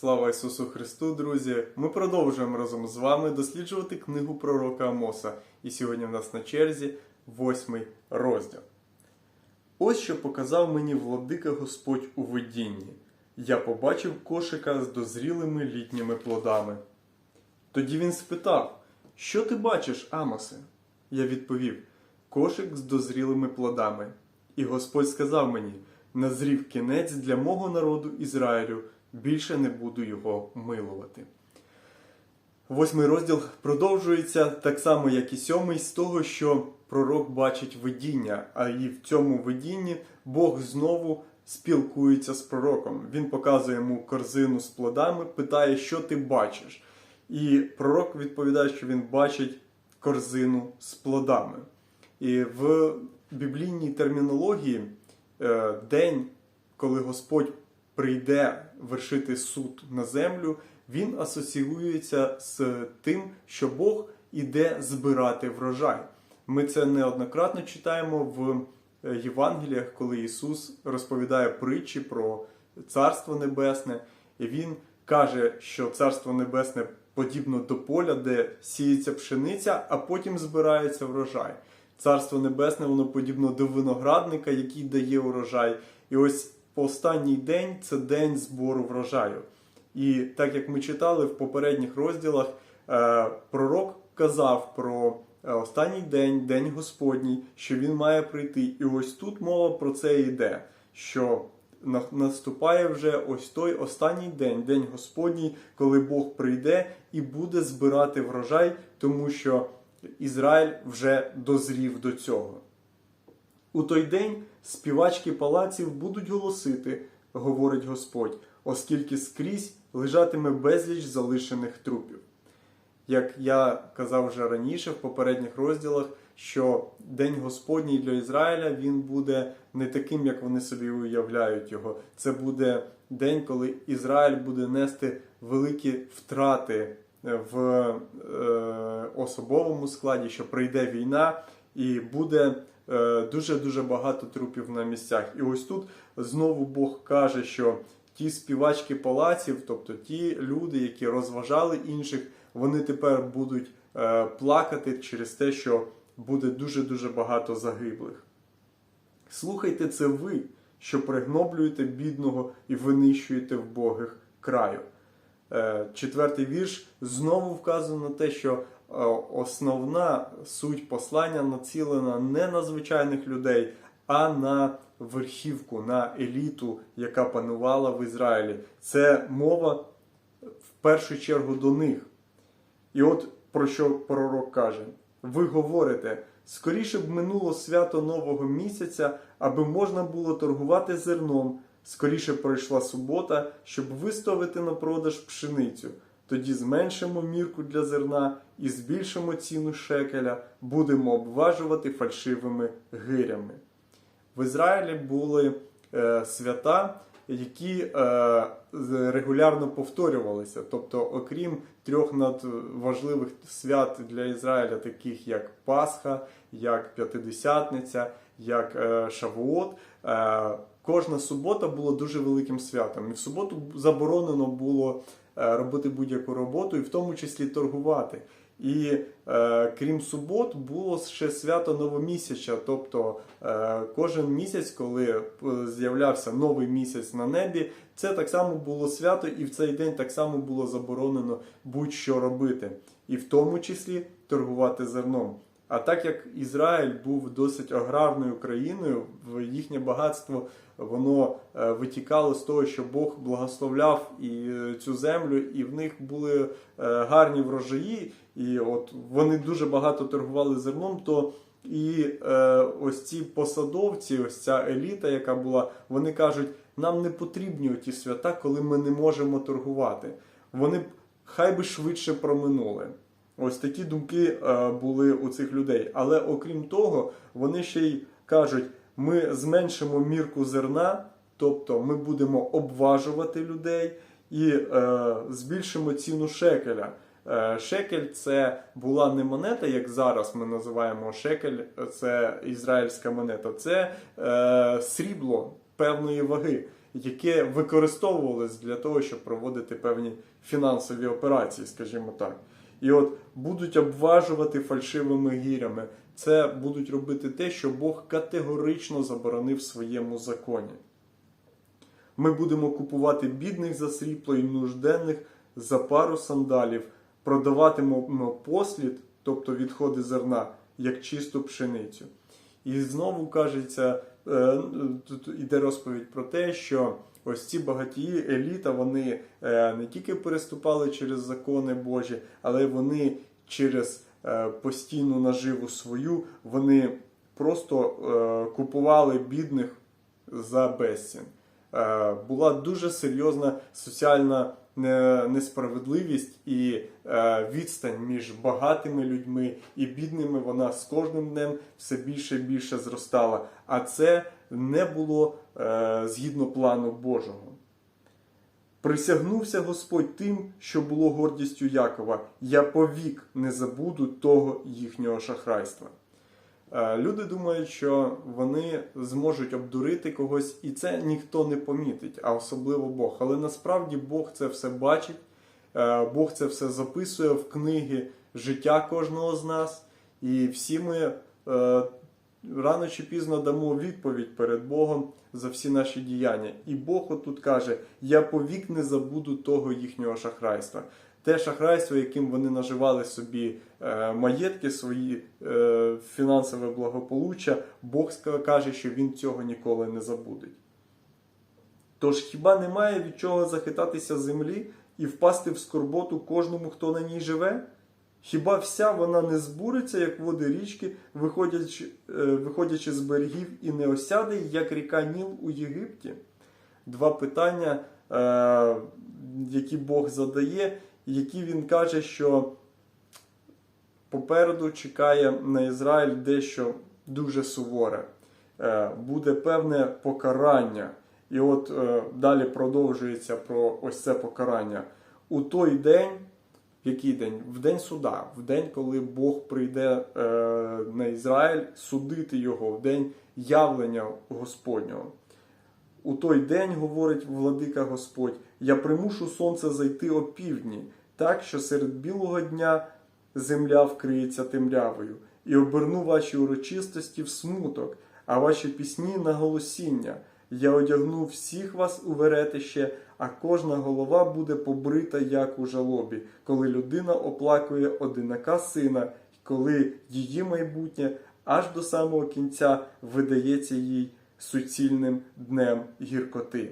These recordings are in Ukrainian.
Слава Ісусу Христу, друзі! Ми продовжуємо разом з вами досліджувати книгу пророка Амоса. І сьогодні в нас на черзі восьмий розділ. Ось що показав мені владика Господь у видінні. Я побачив кошика з дозрілими літніми плодами. Тоді він спитав: Що ти бачиш, Амосе? Я відповів: Кошик з дозрілими плодами. І Господь сказав мені: Назрів кінець для мого народу Ізраїлю, більше не буду його милувати. Восьмий розділ продовжується так само, як і сьомий, з того, що пророк бачить видіння, а і в цьому видінні Бог знову спілкується з пророком. Він показує йому корзину з плодами, питає, що ти бачиш. І пророк відповідає, що він бачить корзину з плодами. І в біблійній термінології е, день, коли Господь прийде вершити суд на землю, він асоціюється з тим, що Бог іде збирати врожай. Ми це неоднократно читаємо в е, Євангеліях, коли Ісус розповідає притчі про Царство Небесне, і Він каже, що Царство Небесне подібно до поля, де сіється пшениця, а потім збирається врожай. Царство Небесне, воно подібно до виноградника, який дає урожай. І ось останній день це день збору врожаю. І так як ми читали в попередніх розділах, е, пророк казав про е, останній день, день Господній, що він має прийти. І ось тут мова про це йде, що наступає вже ось той останній день, день Господній, коли Бог прийде і буде збирати врожай, тому що Ізраїль вже дозрів до цього. У той день співачки палаців будуть голосити, говорить Господь, оскільки скрізь лежатиме безліч залишених трупів. Як я казав вже раніше в попередніх розділах, що День Господній для Ізраїля він буде не таким, як вони собі уявляють його. Це буде день, коли Ізраїль буде нести великі втрати в е, особовому складі, що прийде війна і буде дуже дуже багато трупів на місцях. І ось тут знову Бог каже, що ті співачки палаців, тобто ті люди, які розважали інших, вони тепер будуть е, плакати через те, що буде дуже дуже багато загиблих. Слухайте це ви, що пригноблюєте бідного і винищуєте вбогих краю. Е, Четвертий вірш знову вказує на те, що е, основна суть послання націлена не на звичайних людей, а на верхівку, на еліту, яка панувала в Ізраїлі. Це мова в першу чергу до них. І от про що пророк каже: ви говорите, скоріше б минуло свято нового місяця, аби можна було торгувати зерном. Скоріше пройшла субота, щоб виставити на продаж пшеницю. Тоді зменшимо мірку для зерна і збільшимо ціну шекеля, будемо обважувати фальшивими гирями. В Ізраїлі були е, свята, які е, регулярно повторювалися. Тобто, окрім трьох надважливих свят для Ізраїля, таких як Пасха, як П'ятидесятниця, як е, Шавуот, е, кожна субота була дуже великим святом. І в суботу заборонено було е, робити будь-яку роботу, і в тому числі торгувати. І е, крім субот, було ще свято новомісяча. Тобто е, кожен місяць, коли е, з'являвся новий місяць на небі, це так само було свято, і в цей день так само було заборонено будь-що робити, і в тому числі торгувати зерном. А так як Ізраїль був досить аграрною країною, їхнє багатство воно е, витікало з того, що Бог благословляв і е, цю землю, і в них були е, гарні врожаї, і от вони дуже багато торгували зерном, то і ось ці посадовці, ось ця еліта, яка була, вони кажуть, нам не потрібні ті свята, коли ми не можемо торгувати. Вони б хай би швидше проминули. Ось такі думки були у цих людей. Але окрім того, вони ще й кажуть: ми зменшимо мірку зерна, тобто ми будемо обважувати людей і е, збільшимо ціну шекеля. Е, Шекель це була не монета, як зараз ми називаємо шекель, це ізраїльська монета, це е, срібло певної ваги. яке використовувалось для того, щоб проводити певні фінансові операції, скажімо так. І от будуть обважувати фальшивими гірями. Це будуть робити те, що Бог категорично заборонив в своєму законі. Ми будемо купувати бідних за сріпло і нужденних за пару сандалів, продаватимемо послід, тобто відходи зерна, як чисту пшеницю. І знову кажеться, е, тут іде розповідь про те, що ось ці багатії, еліта, вони е, не тільки переступали через закони Божі, але вони через е, постійну наживу свою, вони просто купували бідних за безцін. Е, Була дуже серйозна соціальна несправедливість і е, відстань між багатими людьми і бідними. Вона з кожним днем все більше і більше зростала. А це не було е, згідно плану Божого. Присягнувся Господь тим, що було гордістю Якова. Я повік не забуду того їхнього шахрайства. Е, Люди думають, що вони зможуть обдурити когось, і це ніхто не помітить, а особливо Бог. Але насправді Бог це все бачить, е, Бог це все записує в книги життя кожного з нас, і всі ми е, рано чи пізно дамо відповідь перед Богом за всі наші діяння. І Бог отут каже: Я повік не забуду того їхнього шахрайства. Те шахрайство, яким вони наживали собі е, маєтки, свої е, фінансове благополуччя, Бог каже, що він цього ніколи не забудеть. Тож хіба немає від чого захитатися землі і впасти в скорботу кожному, хто на ній живе? Хіба вся вона не збуриться, як води річки, виходячи, е, виходячи з берегів, і не осяде, як ріка Ніл у Єгипті? Два питання, які Бог задає, які він каже, що попереду чекає на Ізраїль дещо дуже суворе. Е, Буде певне покарання. І от е, далі продовжується про ось це покарання. У той день, в який день? В день суда, в день, коли Бог прийде е, на Ізраїль судити його, в день явлення Господнього. У той день, говорить владика Господь, я примушу сонце зайти опівдні, так що серед білого дня земля вкриється темрявою, і оберну ваші урочистості в смуток, а ваші пісні на голосіння. Я одягну всіх вас у веретище, а кожна голова буде побрита, як у жалобі, коли людина оплакує одинака сина, і коли її майбутнє аж до самого кінця видається їй суцільним днем гіркоти.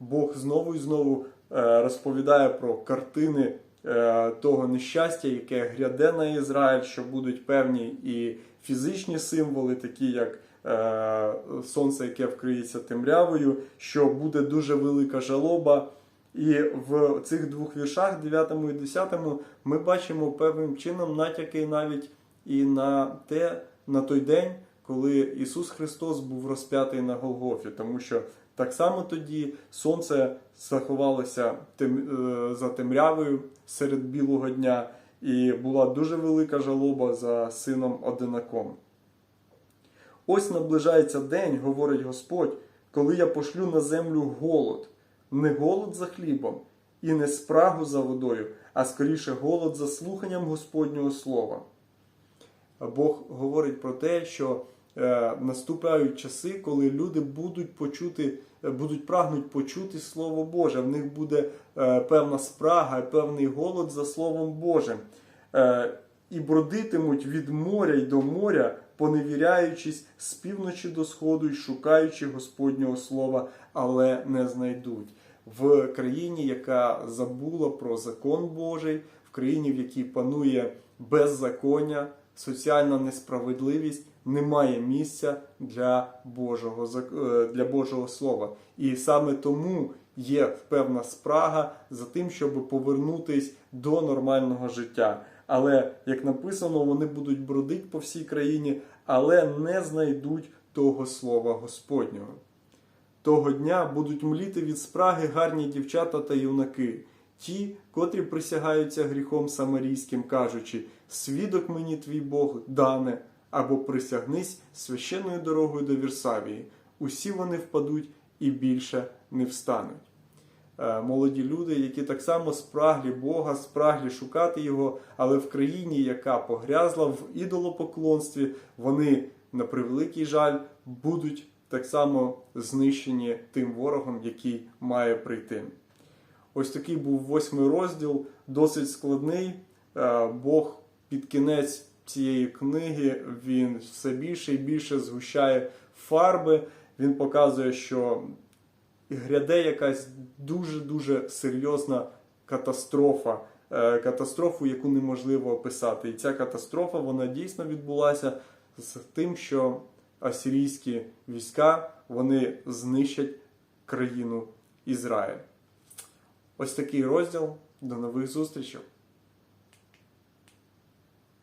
Бог знову і знову е, розповідає про картини е, того нещастя, яке гряде на Ізраїль, що будуть певні і фізичні символи, такі як е, сонце, яке вкриється темрявою, що буде дуже велика жалоба. І в цих двох віршах, 9 і 10, ми бачимо певним чином натяки навіть і на те, на той день, коли Ісус Христос був розп'ятий на Голгофі, тому що так само тоді сонце заховалося тем, е, за темрявою серед білого дня, і була дуже велика жалоба за сином одинаком. Ось наближається день, говорить Господь, коли я пошлю на землю голод, не голод за хлібом і не спрагу за водою, а скоріше голод за слуханням Господнього слова. Бог говорить про те, що е, наступають часи, коли люди будуть почути, е, будуть прагнуть почути Слово Боже. В них буде е, певна спрага, певний голод за Словом Божим. І бродитимуть від моря й до моря, поневіряючись з півночі до сходу й шукаючи Господнього слова, але не знайдуть. В країні, яка забула про закон Божий, в країні, в якій панує беззаконня, соціальна несправедливість, немає місця для Божого, е, для Божого Слова. І саме тому є певна спрага за тим, щоб повернутись до нормального життя. Але, як написано, вони будуть бродити по всій країні, але не знайдуть того слова Господнього. Того дня будуть мліти від спраги гарні дівчата та юнаки, ті, котрі присягаються гріхом самарійським, кажучи: свідок мені твій Бог дане, або присягнись священною дорогою до Вірсавії. Усі вони впадуть і більше не встануть. Е, Молоді люди, які так само спраглі Бога, спраглі шукати Його, але в країні, яка погрязла в ідолопоклонстві, вони, на превеликий жаль, будуть так само знищені тим ворогом, який має прийти. Ось такий був восьмий розділ, досить складний. Е, Бог під кінець цієї книги він все більше і більше згущає фарби. Він показує, що гряде якась дуже-дуже серйозна катастрофа. е, Катастрофу, яку неможливо описати. І ця катастрофа вона дійсно відбулася з тим, що асирійські війська вони знищать країну Ізраїль. Ось такий розділ. До нових зустрічей!